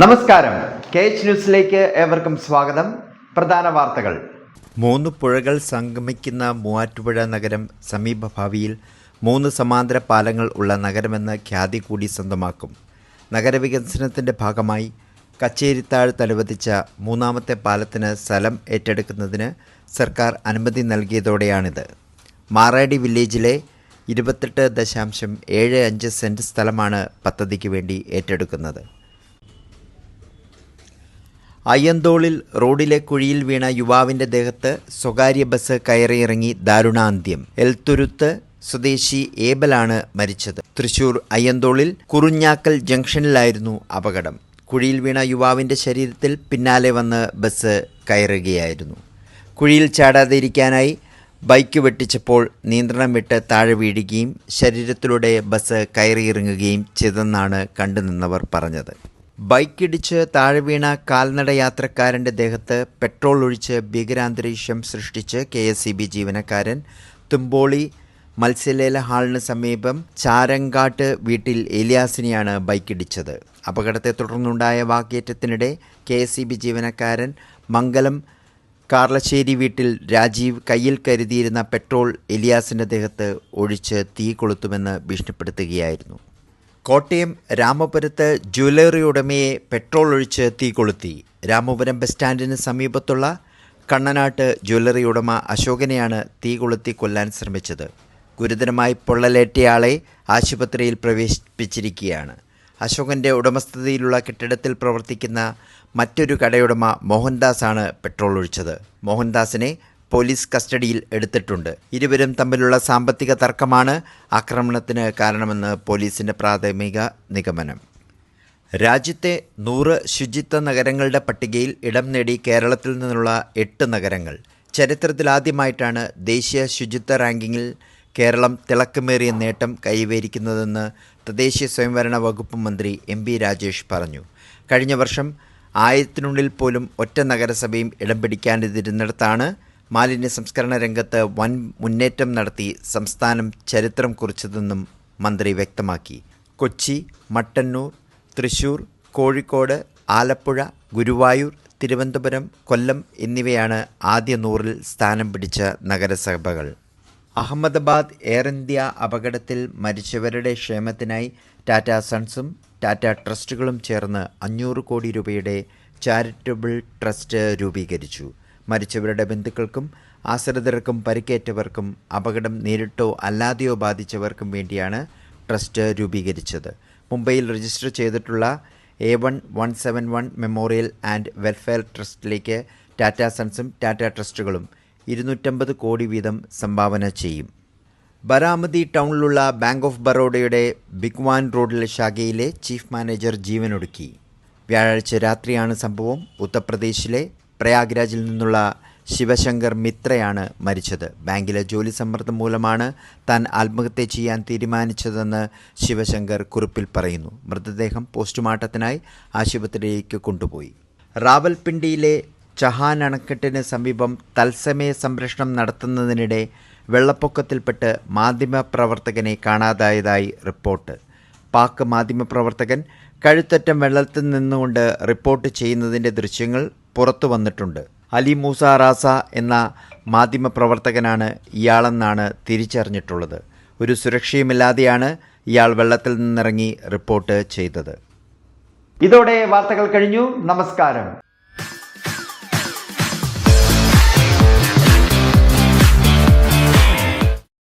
നമസ്കാരം. K H ന്യൂസിലേക്ക് ഏവർക്കും സ്വാഗതം. പ്രധാന വാർത്തകൾ. മൂന്ന് പുഴകൾ സംഗമിക്കുന്ന മൂവാറ്റുപുഴ നഗരം സമീപഭാവിയിൽ മൂന്ന് സമാന്തര പാലങ്ങൾ ഉള്ള നഗരമെന്ന ഖ്യാതി കൂടി സ്വന്തമാക്കും. നഗരവികസനത്തിന്റെ ഭാഗമായി കച്ചേരിത്താഴത്ത് അനുവദിച്ച മൂന്നാമത്തെ പാലത്തിന് സ്ഥലം ഏറ്റെടുക്കുന്നതിന് സർക്കാർ അനുമതി നൽകിയതോടെയാണിത്. മാറാടി വില്ലേജിലെ ഇരുപത്തെട്ട് ദശാംശം ഏഴ് അഞ്ച് സെന്റ് സ്ഥലമാണ് പദ്ധതിക്ക് വേണ്ടി ഏറ്റെടുക്കുന്നത്. അയ്യന്തോളിൽ റോഡിലെ കുഴിയിൽ വീണ യുവാവിന്റെ ദേഹത്ത് സ്വകാര്യ ബസ് കയറിയിറങ്ങി ദാരുണാന്ത്യം. എൽത്തുരുത്ത് സ്വദേശി ഏബലാണ് മരിച്ചത്. തൃശൂർ അയ്യന്തോളിൽ കുറുഞ്ഞാക്കൽ ജംഗ്ഷനിലായിരുന്നു അപകടം. കുഴിയിൽ വീണ യുവാവിന്റെ ശരീരത്തിൽ പിന്നാലെ വന്ന് ബസ് കയറുകയായിരുന്നു. കുഴിയിൽ ചാടാതിരിക്കാനായി ബൈക്ക് വെട്ടിച്ചപ്പോൾ നിയന്ത്രണം വിട്ട് താഴെ വീഴുകയും ശരീരത്തിലൂടെ ബസ് കയറിയിറങ്ങുകയും ചെയ്തെന്നാണ് കണ്ടുനിന്നവർ പറഞ്ഞത്. ബൈക്കിടിച്ച് താഴെ വീണ കാൽനട യാത്രക്കാരന്റെ ദേഹത്ത് പെട്രോൾ ഒഴിച്ച് ഭീകരാന്തരീക്ഷം സൃഷ്ടിച്ച് കെ എസ് സി ബി ജീവനക്കാരൻ. തുമ്പോളി മത്സ്യലേല ഹാളിന് സമീപം ചാരങ്കാട്ട് വീട്ടിൽ ഏലിയാസിനെയാണ് ബൈക്കിടിച്ചത്. അപകടത്തെ തുടർന്നുണ്ടായ വാക്കേറ്റത്തിനിടെ കെ എസ് സി ബി ജീവനക്കാരൻ മംഗലം കാർലശ്ശേരി വീട്ടിൽ രാജീവ് കയ്യിൽ കരുതിയിരുന്ന പെട്രോൾ എലിയാസിന്റെ ദേഹത്ത് ഒഴിച്ച് തീ കൊളുത്തുമെന്ന് ഭീഷണിപ്പെടുത്തുകയായിരുന്നു. കോട്ടയം രാമപുരത്ത് ജ്വല്ലറി ഉടമയെ പെട്രോൾ ഒഴിച്ച് തീ കൊളുത്തി. രാമപുരം ബസ് സ്റ്റാൻഡിന് സമീപത്തുള്ള കണ്ണനാട്ട് ജ്വല്ലറി ഉടമ അശോകനെയാണ് തീ കൊളുത്തി കൊല്ലാൻ ശ്രമിച്ചത്. ഗുരുതരമായി പൊള്ളലേറ്റയാളെ ആശുപത്രിയിൽ പ്രവേശിപ്പിച്ചിരിക്കുകയാണ്. അശോകന്റെ ഉടമസ്ഥതയിലുള്ള കെട്ടിടത്തിൽ പ്രവർത്തിക്കുന്ന മറ്റൊരു കടയുടമ മോഹൻദാസാണ് പെട്രോൾ ഒഴിച്ചത്. മോഹൻദാസിനെ പോലീസ് കസ്റ്റഡിയിൽ എടുത്തിട്ടുണ്ട്. ഇരുവരും തമ്മിലുള്ള സാമ്പത്തിക തർക്കമാണ് ആക്രമണത്തിന് കാരണമെന്ന് പോലീസിന്റെ പ്രാഥമിക നിഗമനം. രാജ്യത്തെ നൂറ് ശുചിത്വ നഗരങ്ങളുടെ പട്ടികയിൽ ഇടം നേടി കേരളത്തിൽ നിന്നുള്ള എട്ട് നഗരങ്ങൾ. ചരിത്രത്തിലാദ്യമായിട്ടാണ് ദേശീയ ശുചിത്വ റാങ്കിങ്ങിൽ കേരളം തിളക്കമേറിയ നേട്ടം കൈവരിക്കുന്നതെന്ന് തദ്ദേശീയ സ്വയംഭരണ വകുപ്പ് മന്ത്രി എം പി രാജേഷ് പറഞ്ഞു. കഴിഞ്ഞ വർഷം ആയിരത്തിനുള്ളിൽ പോലും ഒറ്റ നഗരസഭയും ഇടം പിടിക്കാനിരുന്നിടത്താണ് മാലിന്യ സംസ്കരണ രംഗത്ത് വൻ മുന്നേറ്റം നടത്തി സംസ്ഥാനം ചരിത്രം കുറിച്ചതെന്നും മന്ത്രി വ്യക്തമാക്കി. കൊച്ചി മട്ടന്നൂർ തൃശൂർ കോഴിക്കോട് ആലപ്പുഴ ഗുരുവായൂർ തിരുവനന്തപുരം കൊല്ലം എന്നിവയാണ് ആദ്യ നൂറിൽ സ്ഥാനം പിടിച്ച നഗരസഭകൾ. അഹമ്മദാബാദ് എയർ ഇന്ത്യ അപകടത്തിൽ മരിച്ചവരുടെ ക്ഷേമത്തിനായി ടാറ്റ സൺസും ടാറ്റ ട്രസ്റ്റുകളും ചേർന്ന് അഞ്ഞൂറ് കോടി രൂപയുടെ ചാരിറ്റബിൾ ട്രസ്റ്റ് രൂപീകരിച്ചു. മരിച്ചവരുടെ ബന്ധുക്കൾക്കും ആശ്രിതർക്കും പരിക്കേറ്റവർക്കും അപകടം നേരിട്ടോ അല്ലാതെയോ ബാധിച്ചവർക്കും വേണ്ടിയാണ് ട്രസ്റ്റ് രൂപീകരിച്ചത്. മുംബൈയിൽ രജിസ്റ്റർ ചെയ്തിട്ടുള്ള A one one seven one memorial and welfare ട്രസ്റ്റിലേക്ക് Tata സൺസും ടാറ്റ ട്രസ്റ്റുകളും ഇരുന്നൂറ്റമ്പത് കോടി വീതം സംഭാവന ചെയ്യും. ബരാമതി ടൗണിലുള്ള ബാങ്ക് ഓഫ് ബറോഡയുടെ ബിഗ്വാൻ റോഡിലെ ശാഖയിലെ ചീഫ് മാനേജർ ജീവനൊടുക്കി. വ്യാഴാഴ്ച രാത്രിയാണ് സംഭവം. ഉത്തർപ്രദേശിലെ പ്രയാഗ്രാജിൽ നിന്നുള്ള ശിവശങ്കർ മിത്രയാണ് മരിച്ചത്. ബാങ്കിലെ ജോലി സമ്മർദ്ദം മൂലമാണ് താൻ ആത്മഹത്യ ചെയ്യാൻ തീരുമാനിച്ചതെന്ന് ശിവശങ്കർ കുറിപ്പിൽ പറയുന്നു. മൃതദേഹം പോസ്റ്റ്മോർട്ടത്തിനായി ആശുപത്രിയിലേക്ക് കൊണ്ടുപോയി. റാവൽപിണ്ടിയിലെ ചഹാൻ അണക്കെട്ടിന് സമീപം തത്സമയ സംരക്ഷണം നടത്തുന്നതിനിടെ വെള്ളപ്പൊക്കത്തിൽപ്പെട്ട് മാധ്യമപ്രവർത്തകനെ കാണാതായതായി റിപ്പോർട്ട്. പാക് മാധ്യമപ്രവർത്തകൻ കഴുത്തറ്റം വെള്ളത്തിൽ നിന്നുകൊണ്ട് റിപ്പോർട്ട് ചെയ്യുന്നതിന്റെ ദൃശ്യങ്ങൾ പുറത്തു വന്നിട്ടുണ്ട്. അലി മൂസ റാസ എന്ന മാധ്യമപ്രവർത്തകനാണ് ഇയാളെന്നാണ് തിരിച്ചറിഞ്ഞിട്ടുള്ളത്. ഒരു സുരക്ഷയുമില്ലാതെയാണ് ഇയാൾ വെള്ളത്തിൽ നിന്നിറങ്ങി റിപ്പോർട്ട് ചെയ്തത്. ഇതോടെ വാർത്തകൾ കഴിഞ്ഞു. നമസ്കാരം.